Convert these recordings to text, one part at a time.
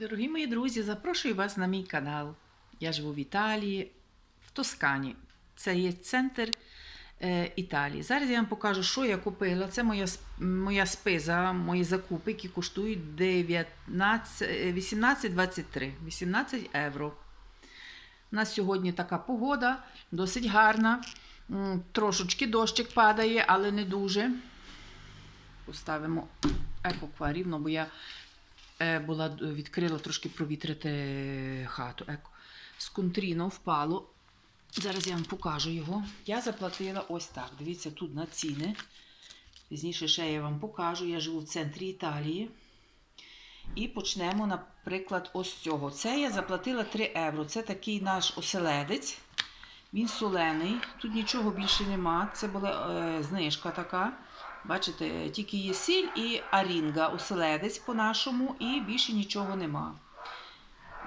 Дорогі мої друзі, запрошую вас на мій канал. Я живу в Італії, в Тоскані. Це є центр е, Італії. Зараз я вам покажу, що я купила. Це моя, моя спиза, мої закупи, які коштують 19, е, 18,23 18 євро. У нас сьогодні така погода, досить гарна. Трошечки дощик падає, але не дуже. Поставимо еко рівно, бо я була відкрила трошки провітрити хату. Еко. Контріно впало. Зараз я вам покажу його. Я заплатила ось так. Дивіться, тут на ціни. Пізніше ще я вам покажу. Я живу в центрі Італії. І почнемо, наприклад, ось цього. Це я заплатила 3 євро. Це такий наш оселедець. Він солений. Тут нічого більше нема. Це була е, знижка така. Бачите, тільки є сіль і арінга, оселедець по-нашому, і більше нічого нема.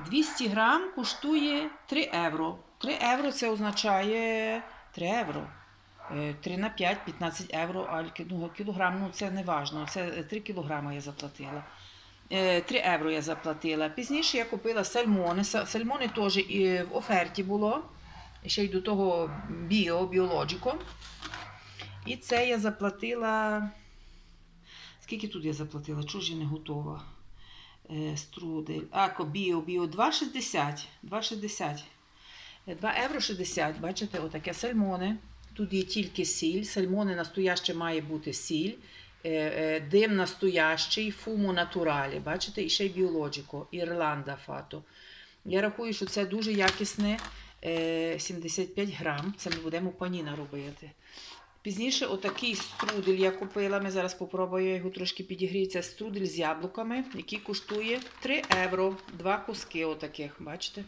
200 грам коштує 3 євро. 3 євро це означає 3 євро. Е, 3 на 5, 15 євро, а ну, кілограм, ну це не важно. Це 3 кілограми я заплатила. Е, 3 євро я заплатила. Пізніше я купила сальмони. Сальмони теж і в оферті було. Ще й до того біо, біологіко. І це я заплатила. Скільки тут я заплатила? Чого ж я не готова? Е, струдель. Ако, біо, біо 2,60. 2,60. Е, 2 євро 60. Бачите, отаке сальмони. Тут є тільки сіль. Сальмони настояще має бути сіль. Е, е, Дим настоящий, фуму натуралі. Бачите, і ще й біологіко. Ірланда фато. Я рахую, що це дуже якісне. Е, 75 грам. Це ми будемо паніна робити. Пізніше отакий струдель я купила. Ми зараз попробую його трошки підігрію. Це струдель з яблуками, який коштує 3 євро. Два куски отаких, бачите?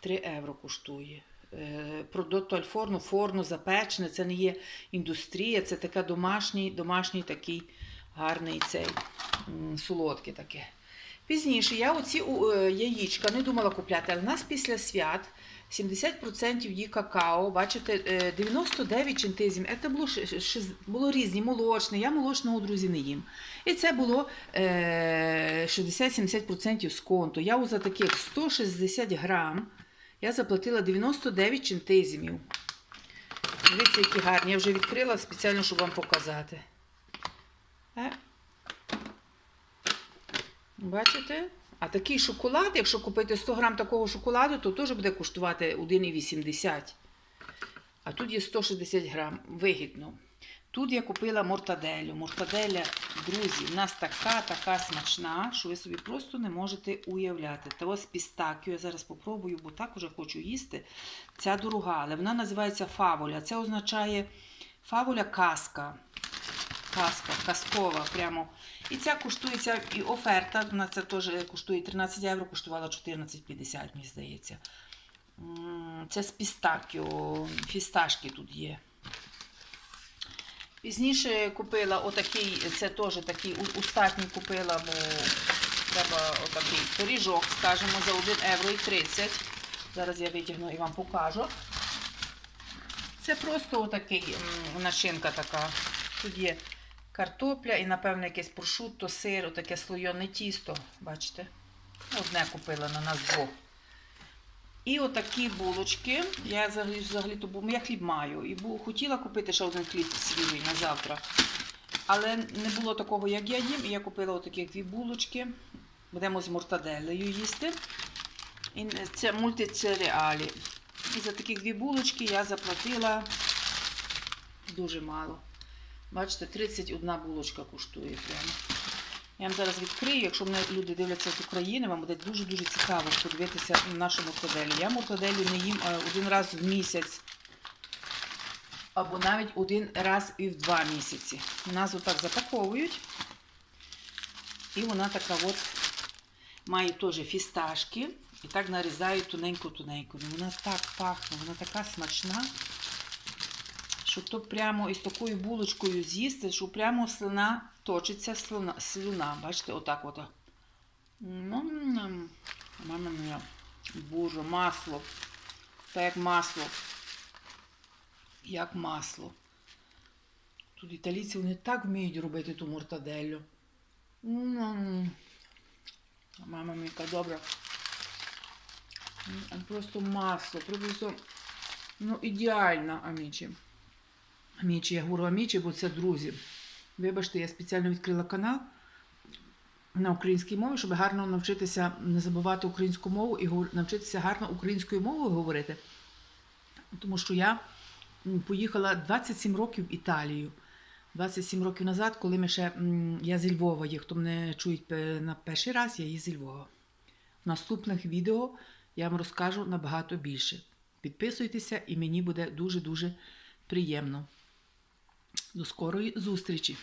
3 євро коштує. Е, Продукт альфорну, форно запечене, це не є індустрія, це така домашній, домашній такий гарний цей м, солодке таке. Пізніше я оці е, яєчка не думала купляти, але в нас після свят 70% є какао, бачите, е, 99 чентизм. Це було, було різні, молочне. Я молочного, друзі, не їм. І це було е, 60-70% з конту. Я за таких 160 грам я заплатила 99 чентизмів. Дивіться, які гарні. Я вже відкрила спеціально, щоб вам показати. Бачите? А такий шоколад, якщо купити 100 грам такого шоколаду, то теж буде коштувати 1,80. А тут є 160 грам. Вигідно. Тут я купила мортаделю. Мортаделя, друзі, в нас така, така смачна, що ви собі просто не можете уявляти. Та ось пістакю, я зараз попробую, бо так уже хочу їсти. Ця дорога, але вона називається фаволя. Це означає фаволя казка. Казка, казкова прямо. І ця коштує ця і оферта. Вона це теж коштує 13 євро, коштувала 14,50, мені здається. Це з пістакіо, фісташки тут є. Пізніше купила отакий, це теж такий устатній купила, бо треба отакий пиріжок, скажімо, за 1 євро і 30. Зараз я витягну і вам покажу. Це просто отакий начинка така. Тут є картопля і, напевно, якесь прошутто, сир, отаке слойоне тісто. Бачите? Одне купила на нас двох. І отакі булочки. Я взагалі, взагалі то я хліб маю. І бу, хотіла купити ще один хліб свіжий на завтра. Але не було такого, як я їм. І я купила отакі дві булочки. Будемо з мортаделею їсти. І це мультицереалі. І за такі дві булочки я заплатила дуже мало. Бачите, 31 булочка коштує прямо. Я вам зараз відкрию, якщо мене люди дивляться з України, вам буде дуже-дуже цікаво подивитися на нашу мортаделю. Я мортаделю не їм е, один раз в місяць. Або навіть один раз і в два місяці. Нас отак запаковують. І вона така от має теж фісташки. І так нарізають тоненько-тоненько. Ну, Вона так пахне, вона така смачна що то прямо із такою булочкою з'їсти, що прямо слина точиться слина. слюна. Бачите, отак от. Мама моя. Боже, масло. Та як масло. Як масло. Тут італійці вони так вміють робити ту мортаделлю. М-м. Амічка, добра. Просто масло, просто ну, ідеальна Амічі. Амічі, я говорю Амічі, бо це друзі. Вибачте, я спеціально відкрила канал на українській мові, щоб гарно навчитися не забувати українську мову і навчитися гарно українською мовою говорити. Тому що я поїхала 27 років в Італію. 27 років назад, коли ми ще я зі Львова є, хто мене чують на перший раз, я є зі Львова. В наступних відео я вам розкажу набагато більше. Підписуйтеся, і мені буде дуже-дуже приємно. До скорої зустрічі!